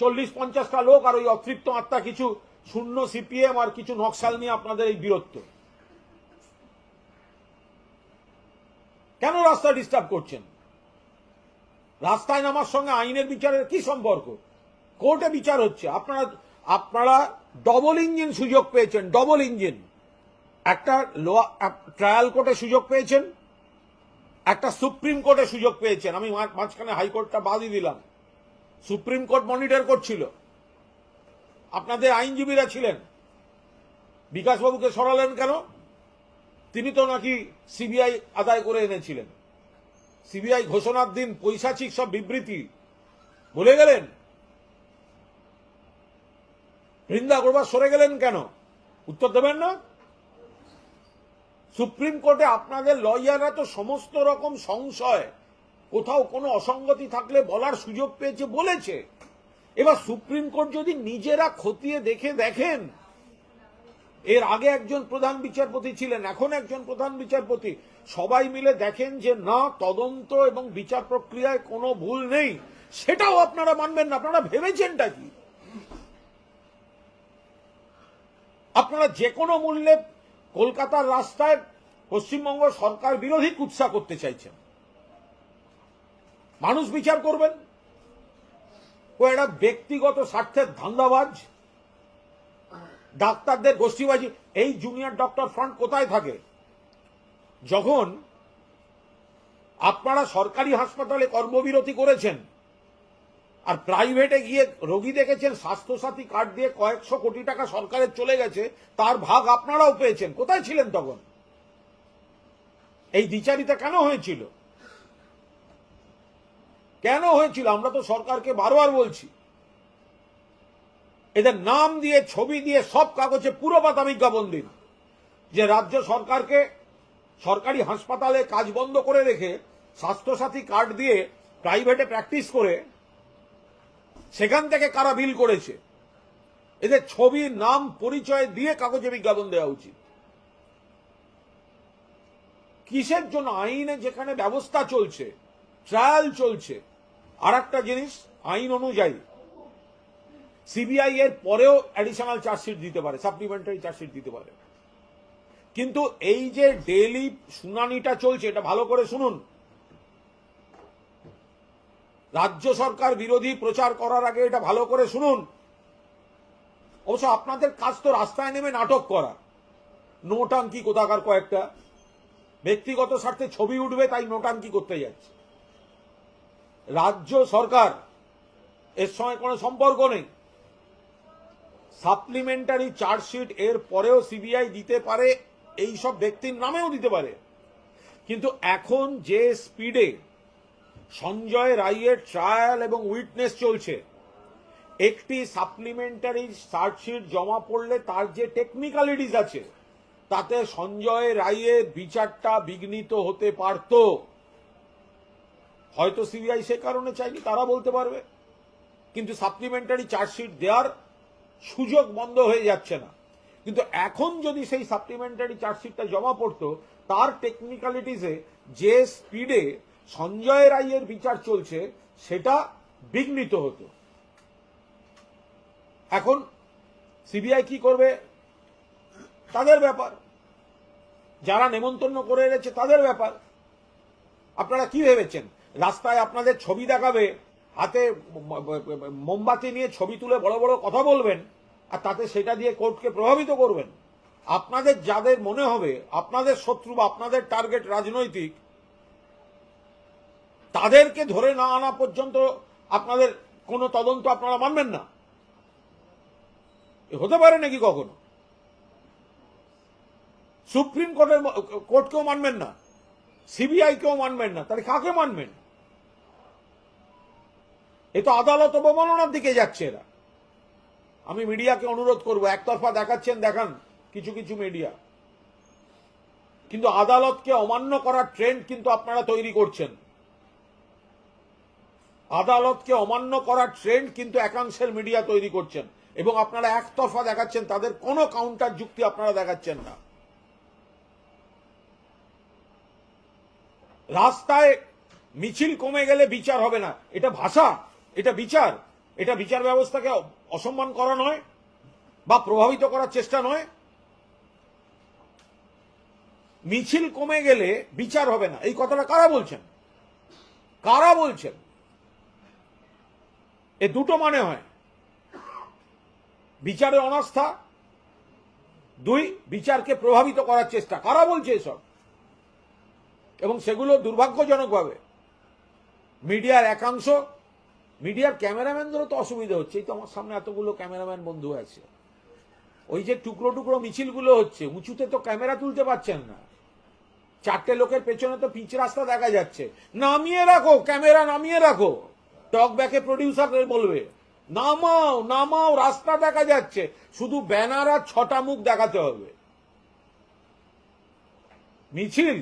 চল্লিশ পঞ্চাশটা লোক আর ওই অতৃপ্ত আত্মা কিছু শূন্য সিপিএম আর কিছু নকশাল নিয়ে আপনাদের এই বীরত্ব। কেন রাস্তা ডিস্টার্ব করছেন? রাস্তায় নামার সঙ্গে আইনের বিচারের কি সম্পর্ক? কোর্টে বিচার হচ্ছে। আপনারা আপনারা ডবল ইঞ্জিন সুযোগ পেয়েছেন ডবল ইঞ্জিন একটা ট্রায়াল কোর্টে সুযোগ পেয়েছেন, একটা সুপ্রিম কোর্টে সুযোগ পেয়েছেন। আমি মাঝখানে হাইকোর্টটা বাদই দিলাম। সুপ্রিম কোর্ট মনিটর করছিল। আপনাদের আইনজীবীরা ছিলেন। বিকাশবাবুকে সরালেন কেন? তিনি তো নাকি সিবিআই আদায় করে এনেছিলেন। সিবিআই ঘোষণার দিন পৈশাচিক সব বিবৃতি বলে গেলেন। বৃন্দা গোরবা সরে গেলেন কেন? উত্তর দেবেন না? সুপ্রিম কোর্টে আপনাদের লয়াররা তো সমস্ত রকম সংশয় কোথাও কোনো অসঙ্গতি থাকলে বলার সুযোগ পেয়েছে বলেছে। এবার সুপ্রিম কোর্ট যদি নিজেরা খতিয়ে দেখে দেখেন, এর আগে একজন প্রধান বিচারপতি ছিলেন, এখন একজন প্রধান বিচারপতি, সবাই মিলে দেখেন যে না, তদন্ত এবং বিচার প্রক্রিয়ায় কোনো ভুল নেই। সেটাও আপনারা মানবেন না, আপনারা ভেবেছেনটা কি? আপনারা যে কোনো মূল্যে কলকাতার রাস্তায় পশ্চিমবঙ্গ সরকার বিরোধী কুৎসা করতে চাইছেন। মানুষ বিচার করবেন। ও একটা ব্যক্তিগত স্বার্থের ধান্দাবাজ। ডাক্তারদের গোষ্ঠীবাজি। এই জুনিয়র ডক্টর ফ্রন্ট কোথায় থাকে? যখন আপনারা সরকারি হাসপাতালে কর্মবিরতি করেছেন আর প্রাইভেটে গিয়ে রোগী দেখেছেন, স্বাস্থ্যসাথী কার্ড দিয়ে কয়েকশো কোটি টাকা সরকারের চলে গেছে, তার ভাগ আপনারাও পেয়েছেন। কোথায় ছিলেন তখন? এই দ্বিচারিতা কেন হয়েছিল? কেন হয়েছিল? আমরা তো সরকারকে বারবার বলছি। এদের নাম দিয়ে, ছবি দিয়ে, সব কাগজে পুরো পাতা বিজ্ঞাপন দিন যে রাজ্য সরকারকে সরকারি হাসপাতালে কাজ বন্ধ করে রেখে স্বাস্থ্যসাথী কার্ড দিয়ে প্রাইভেটে প্র্যাকটিস করে সেখান থেকে কারা বিল করেছে? এদের ছবি, নাম, পরিচয় দিয়ে কাগজে বিজ্ঞাপন দেওয়া উচিত। কিসের জন্য আইনে যেখানে ব্যবস্থা চলছে, ট্রায়াল চলছে আর একটা জিনিস, আইন অনুযায়ী সিবিআই এর পরেও অ্যাডিশনাল চার্জশিট দিতে পারে সাপ্লিমেন্টারি চার্জশিট দিতে পারে। কিন্তু এই যে ডেইলি শুনানিটা চলছে, এটা ভালো করে শুনুন। রাজ্য সরকার বিরোধী প্রচার করার আগে এটা ভালো করে শুনুন। অবশ্য আপনাদের কাজ তো রাস্তায় নেমে নাটক করা। নোটাঙ্কি কোথাকার কয়েকটা, ব্যক্তিগত স্বার্থে ছবি উঠবে, তাই নোটাঙ্কি করতে যাচ্ছে। রাজ্য সরকার, এর সঙ্গে কোনো সম্পর্ক নেই। সাপ্লিমেন্টারি চার্জশিট এর পরেও সিবিআই দিতে পারে এই সব ব্যক্তির নামেও দিতে পারে। কিন্তু এখন যে স্পিডে সঞ্জয় রায়ের ট্রায়াল এবং উইটনেস চলছে, একটি সাপ্লিমেন্টারি চার্জশিট জমা পড়লে তার যে টেকনিক্যালিটিস আছে, তাতে সঞ্জয় রায়ের বিচারটা বিঘ্নিত হতে পারত। হয়তো সিবিআই সে কারণে চাইনি, তারা বলতে পারবে। কিন্তু সাপ্লিমেন্টারি চার্জশিট দেওয়ার সুযোগ বন্ধ হয়ে যাচ্ছে না। কিন্তু এখন যদি সেই সাপ্লিমেন্টারি চার্জশিটটা জমা পড়তো, তার টেকনিক্যালিটিসে যে স্পিডে সঞ্জয় রায়ের বিচার চলছে, সেটা বিঘ্নিত হতো। এখন সিবিআই কি করবে? তাদের ব্যাপার। যারা নেমন্তন্ন করে এনেছে, তাদের ব্যাপার। আপনারা কি ভেবেছেন? রাস্তায় আপনাদের ছবি দেখাবে, হাতে মোমবাতি নিয়ে ছবি তুলে বড় বড় কথা বলবেন, আর তাতে সেটা দিয়ে কোর্টকে প্রভাবিত করবেন। আপনাদের যাদের মনে হবে, আপনাদের শত্রু বা আপনাদের টার্গেট রাজনৈতিক, তাদেরকে ধরে না আনা পর্যন্ত আপনাদের কোনো তদন্ত আপনারা মানবেন না। হতে পারে নাকি কখনো? সুপ্রিম কোর্টের কোর্টকেও মানবেন না সিবিআই কেও মানবেন না, তাহলে কাকে মানবেন? এ তো আদালত অবমাননার দিকে যাচ্ছে এরা। আমি মিডিয়াকে অনুরোধ করব, একতরফা দেখাচ্ছেন, দেখান, কিছু কিছু মিডিয়া। কিন্তু আদালতকে অমান্য করার ট্রেন্ড কিন্তু আপনারা তৈরি করছেন। আদালতকে অমান্য করার ট্রেন্ড কিন্তু একাংশের মিডিয়া তৈরি করছেন। এবং আপনারা একতরফা দেখাচ্ছেন, তাদের কোনো কাউন্টার যুক্তি আপনারা দেখাচ্ছেন না। রাস্তায় মিছিল কমে গেলে বিচার হবে না। এটা ভাষা। এটা বিচার। এটা বিচার ব্যবস্থাকে অসম্মান করা নয় বা প্রভাবিত করার চেষ্টা নয়। মিছিল কমে গেলে বিচার হবে না। এই কথাটা কারা বলছেন? কারা বলছেন? এ দুটো মানে হয়। বিচারে অনাস্থা। দুই, বিচারকে প্রভাবিত করার চেষ্টা। কারা বলছে এসব? এবং সেগুলো দুর্ভাগ্যজনকভাবে। মিডিয়ার একাংশ মিডিয়ার ক্যামেরাম্যানদেরও তো অসুবিধা হচ্ছে। এই তো আমার সামনে এতগুলো ক্যামেরাম্যান বন্ধু আছে। ওই যে টুকরো টুকরো মিছিলগুলো হচ্ছে, উঁচুতে তো ক্যামেরা তুলতে পারছেন না। চারটে লোকের পেছনে তো পিচ রাস্তা দেখা যাচ্ছে। নামিয়ে রাখো, ক্যামেরা নামিয়ে রাখো। টক ব্যাকে প্রডিউসার বলবে, নামাও নামাও, রাস্তা দেখা যাচ্ছে। শুধু ব্যানার আর ছটা মুখ দেখাতে হবে। মিছিল?